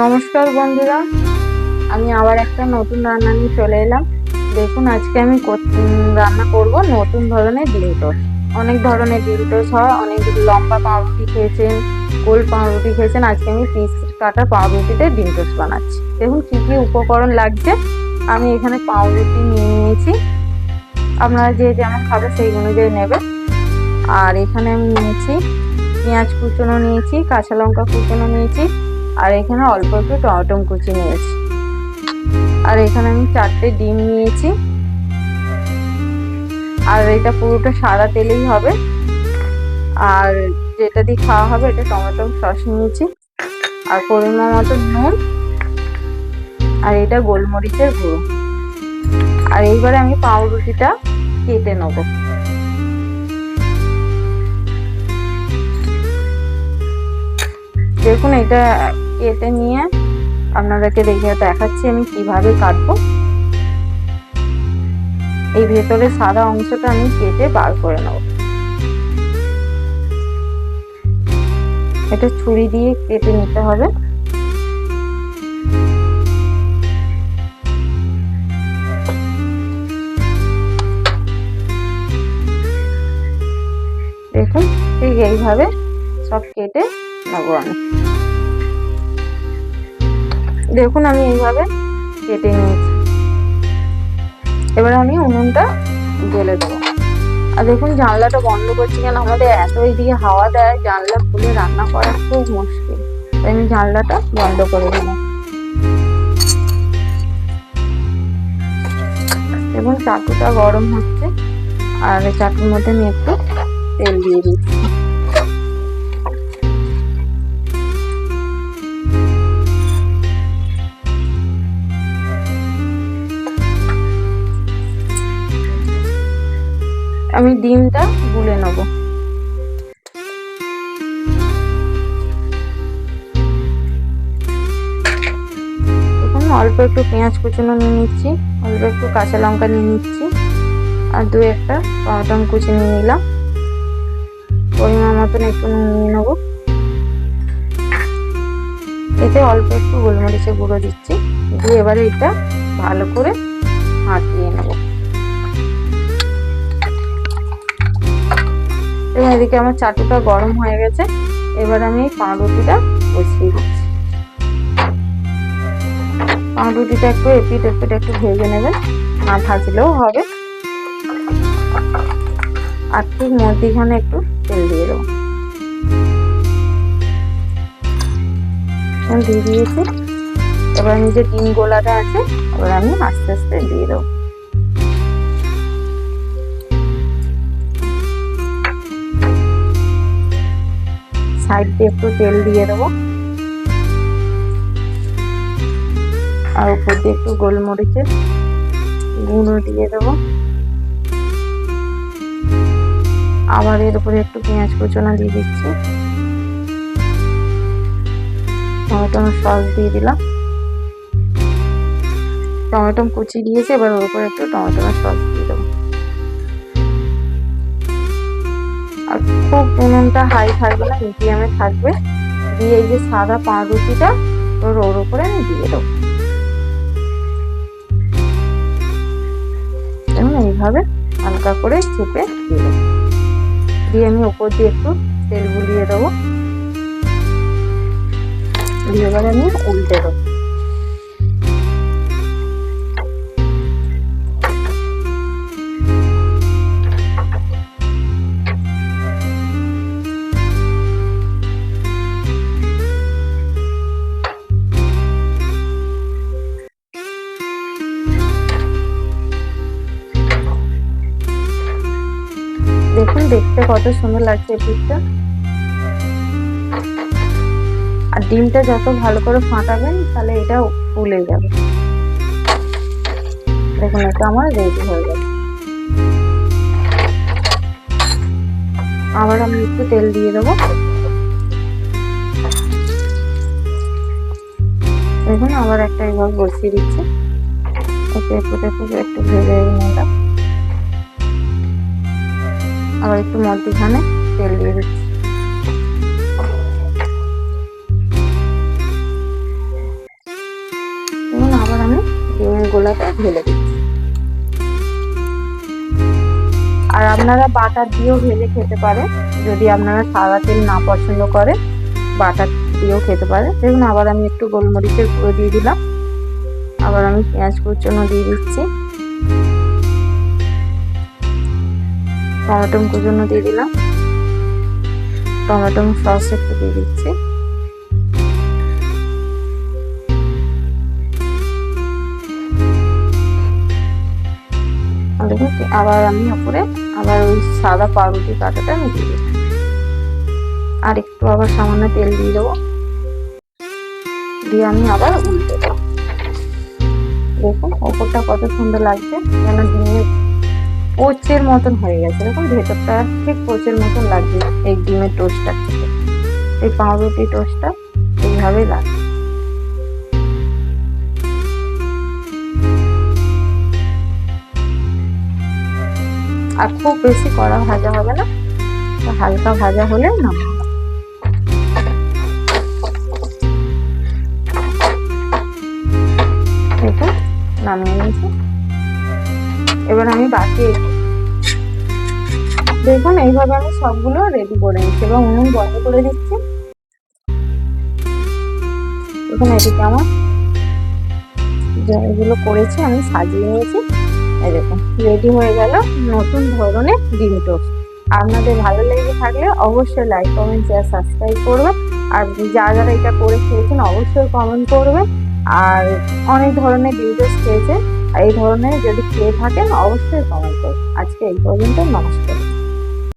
নমস্কার বন্ধুরা, আমি আবার একটা নতুন রান্না নিয়ে চলে এলাম। দেখুন, আজকে আমি রান্না করব নতুন ধরনের ডিম টোস্ট অনেক ধরনের ডিম টোস্ট হয়, অনেক লম্বা পাউরুটি খেয়েছেন, গোল পাউরুটি খেয়েছেন, আজকে আমি পিস কাটা পাউরুটিতে ডিম টোস্ট বানাচ্ছি। দেখুন, কী কী উপকরণ লাগছে, আমি এখানে পাউরুটি নিয়ে নিয়েছি। আপনারা যে যেমন খাবে সেই অনুযায়ী নেবে। আর এখানে আমি নিয়েছি পেঁয়াজ কুচনো নিয়েছি, কাঁচা লঙ্কা কুচনো নিয়েছি আর এখানে অল্প একটু টমেটো কুচি নিয়েছি। আর এখানে আমি চারটে ডিম নিয়েছি। আর এটা পুরোটা সাদা তেলেই হবে। আর যেটা দিয়ে খাওয়া হবে এটা টমেটো সস নিয়েছি। আর পরিমাণ মতো নুন। আর এটা গোলমরিচের গুঁড়ো। আর এইবারে আমি পাউরুটিটা কেটে নেব। দেখুন, এটা কেটে নিয়ে আপনাদেরকে দেখে দেখাচ্ছি আমি কীভাবে কাটবো। এই ভেতরে সাদা অংশটা আমি কেটে বার করে নেব। এটা ছুরি দিয়ে কেটে নিতে হবে। দেখুন, ঠিক এইভাবে সব কেটে নেব আমি। দেখুন আমি এইভাবে কেটে নিয়েছি। এবার আমি উনুনটা জ্বেলে দেবো। আর দেখুন জানলাটা বন্ধ করছি কেন? আমাদের এত এদিকে হাওয়া দেয়, জানলা খুলে রান্না করা খুব মুশকিল। তাই আমি জানলাটা বন্ধ করে দিলাম। দেখুন চাটুটা গরম হচ্ছে, আর চাটুর মধ্যে আমি একটু তেল দিয়ে দিচ্ছি। ডিমটা গুলে নেব। এখন অল্প একটু পেঁয়াজ কুচনো নিয়ে নিচ্ছি, অল্প একটু কাঁচা লঙ্কা নিয়ে নিচ্ছি, আর দু একটা টমেটো কুচি নিয়ে নিলাম। পরিমাণ মতন একটু নিয়ে নেব। এতে অল্প একটু গোলমরিচের গুঁড়ো দিচ্ছি, দিয়ে এবারে এটা ভালো করে হাঁটিয়ে নেব। এদিকে আমার চাটুটা গরম হয়ে গেছে। এবার আমি পাউরুটিটা বসিয়ে দিচ্ছি। পাউরুটিটা একটু এপিট এপিট একটু ভেজে নেবেন না ভাজলেও হবে। আর ঠিক মধ্যিখানে একটু তেল দিয়ে দেবো। দিয়ে দিয়েছি। এবার আমি যে ডিম গোলাটা আছে এবার আমি আস্তে আস্তে দিয়ে দেবো। সাইড দিয়ে একটু তেল দিয়ে দেবো। আর উপর দিয়ে একটু গোলমরিচের গুঁড়ো দিয়ে দেবো। আবার এর উপরে একটু পেঁয়াজ কুচনা দিয়ে দিচ্ছি। টমেটো সস দিয়ে দিলাম। টমেটো কুচি দিয়েছি, এবার ওর উপরে একটু টমেটো সস আর খুব উনুনটা হাই থাকবে না মিডিয়ামে থাকবে। দিয়ে এই যে সাদা পাউরুটিটা ওর ওর উপরে আমি দিয়ে দেবো। এবং এইভাবে হালকা করে চেপে দিয়ে দিয়ে আমি ওপর দিয়ে একটু তেল বুলিয়ে দেবো। দিয়ে এবার আমি উল্টে দেবো। দেখতে কত সুন্দর লাগছে এই পিঠটা। আর ডিমটা যত ভালো করে ফাটাবেন, তাহলে এটা ফুলে যাবে। দেখুন এটা আমার রেডি হয়ে গেছে। আবার আমি একটু তেল দিয়ে দেবো। দেখুন, আবার একটা এভাবে বসিয়ে দিচ্ছি। একটু একটু একটু একটু ভেজে নিলাম। আবার একটু মধ্যখানে তেল দিয়ে দিচ্ছি। আবার আমি ঢেলে দিচ্ছি। আর আপনারা বাটার দিয়েও ঢেলে খেতে পারে যদি আপনারা সাদা তেল না পছন্দ করে বাটার দিয়েও খেতে পারে দেখুন, আবার আমি একটু গোলমরিচের গুঁড়ো দিয়ে দিলাম। আবার আমি পেঁয়াজ কুচনো দিয়ে দিচ্ছি। টমেটো কুচনো দিয়ে দিলাম। টমেটো সস একটু দিয়ে দিচ্ছি আবার আমি ওপরে আবার ওই সাদা পাউরুটি কাটাটা আমি দিয়ে দিলাম। আর একটু আবার সামান্য তেল দিয়ে দেবো। দিয়ে আমি আবার উল্টে দেবো। দেখুন, ওপরটা কত সুন্দর লাগছে। যেন ডিমের পোচের মতন হয়ে গেছে। দেখুন ভেতরটা ঠিক পোচের মতন লাগছে এই ডিমের টোস্টটা থেকে এই পাউরুটি টোস্টটা এইভাবেই লাগছে আর খুব বেশি কড়া ভাজা হবে না হালকা ভাজা হলে না নামিয়ে নিয়েছি। এবার আমি বাকি দেখুন, এইভাবে আমি সবগুলো রেডি করে নিচ্ছি এবং উনুন বন্ধ করে দিচ্ছি দেখুন, এদিকে আমার এগুলো করেছি, আমি সাজিয়ে নিয়েছি। দেখুন রেডি হয়ে গেল নতুন ধরনের ডিম টোস্ট আপনাদের ভালো লেগে থাকলে অবশ্যই লাইক কমেন্ট শেয়ার সাবস্ক্রাইব করবেন। আর যারা যারা এটা করে খেয়েছেন, অবশ্যই কমেন্ট করবেন। আর অনেক ধরনের ডিম টোস্ট খেয়েছেন এই ধরনের যদি খেয়ে থাকেন অবশ্যই কমেন্ট করুন। আজকে এই পর্যন্ত নমস্কার।